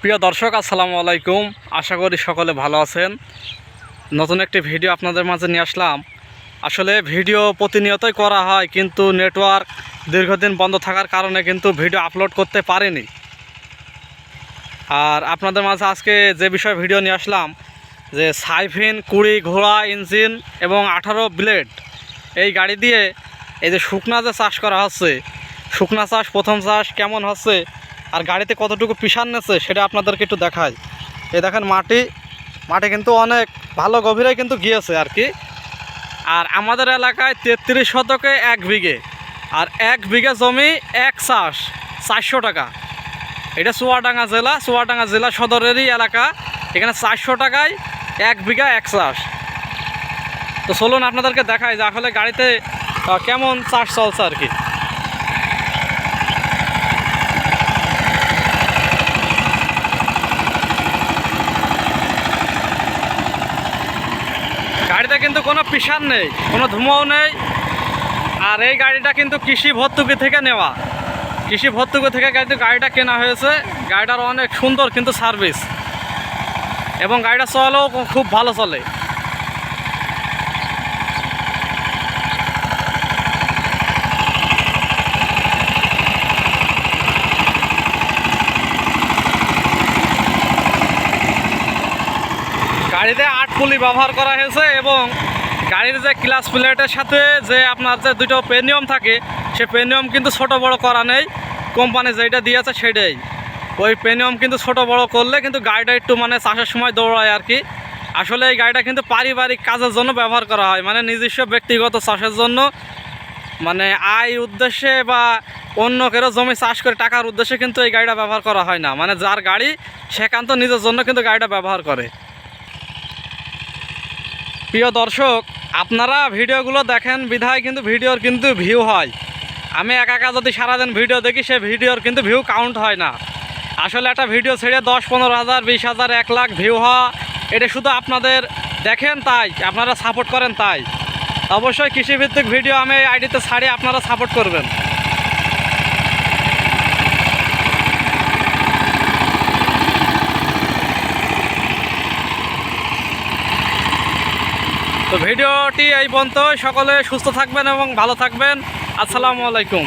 প্রিয় দর্শক, আসসালামু আলাইকুম। আশা করি সকলে ভালো আছেন। নতুন একটি ভিডিও আপনাদের মাঝে নিয়ে আসলাম। আসলে ভিডিও প্রতিনিয়তই করা হয়, কিন্তু নেটওয়ার্ক দীর্ঘদিন বন্ধ থাকার কারণে কিন্তু ভিডিও আপলোড করতে পারিনি। আর আপনাদের মাঝে আজকে যে বিষয়ে ভিডিও নিয়ে আসলাম, যে সাইফিন কুড়ি ঘোড়া ইঞ্জিন এবং আঠারো ব্লেড, এই গাড়ি দিয়ে এই যে শুকনা যে চাষ করা হচ্ছে, শুকনা চাষ, প্রথম চাষ কেমন হচ্ছে আর গাড়িতে কতটুকু পিসান নেছে সেটা আপনাদেরকে একটু দেখাই। এই দেখেন মাটি মাটি কিন্তু অনেক ভালো গভীরে কিন্তু গিয়েছে আর কি। আর আমাদের এলাকায় তেত্রিশ শতকে এক বিঘে, আর এক বিঘে জমি এক চাষ, চারশো টাকা। এটা চুয়াডাঙ্গা জেলা চুয়াডাঙ্গা জেলা সদরেরই এলাকা। এখানে চারশো টাকায় এক বিঘা এক চাষ। তো চলুন আপনাদেরকে দেখায় যে আসলে গাড়িতে কেমন চাষ চলছে আর কি। গাড়িতে কিন্তু কোনো পিসার নেই, কোনো ধুমাও নেই। আর এই গাড়িটা কিন্তু কৃষি ভর্তুকি থেকে নেওয়া। কৃষি ভর্তুকি থেকে কিন্তু গাড়িটা কেনা হয়েছে। গাড়িটার অনেক সুন্দর কিন্তু সার্ভিস। এবং গাড়িটা চলেও খুব ভালো চলে। গাড়িতে আট পুলি ব্যবহার করা হয়েছে এবং গাড়ির যে ক্লাস প্লেটের সাথে যে আপনার যে দুটো পেনিয়ম থাকে, সে পেনিয়ম কিন্তু ছোট বড় করা নেই। কোম্পানি যেটা দিয়েছে সেটাই ওই পেনিয়ম কিন্তু ছোট বড় করলে কিন্তু গাড়িটা একটু মানে চাষের সময় দৌড়ায় আর কি। আসলে এই গাড়িটা কিন্তু পারিবারিক কাজের জন্য ব্যবহার করা হয় মানে নিজস্ব ব্যক্তিগত চাষের জন্য। মানে আয় উদ্দেশ্যে বা অন্য কেউ জমি চাষ করে টাকার উদ্দেশ্যে কিন্তু এই গাড়িটা ব্যবহার করা হয় না। মানে যার গাড়ি সেখান্ত নিজের জন্য কিন্তু গাড়িটা ব্যবহার করে। প্রিয় দর্শক, আপনারা ভিডিওগুলো দেখেন, বিধায় কিন্তু ভিডিওর কিন্তু ভিউ হয়। আমি একা একা যদি সারাদিন ভিডিও দেখি, সে ভিডিওর কিন্তু ভিউ কাউন্ট হয় না। আসলে একটা ভিডিও ছেড়ে দশ, পনেরো হাজার, বিশ হাজার, এক লাখ ভিউ হওয়া, এটা শুধু আপনাদের দেখেন তাই, আপনারা সাপোর্ট করেন তাই। অবশ্যই কৃষিভিত্তিক ভিডিও আমি আইডিতে ছাড়ি আপনারা সাপোর্ট করবেন। তো ভিডিওটি এই পর্যন্ত সকলে সুস্থ থাকবেন এবং ভালো থাকবেন। আসসালামু আলাইকুম।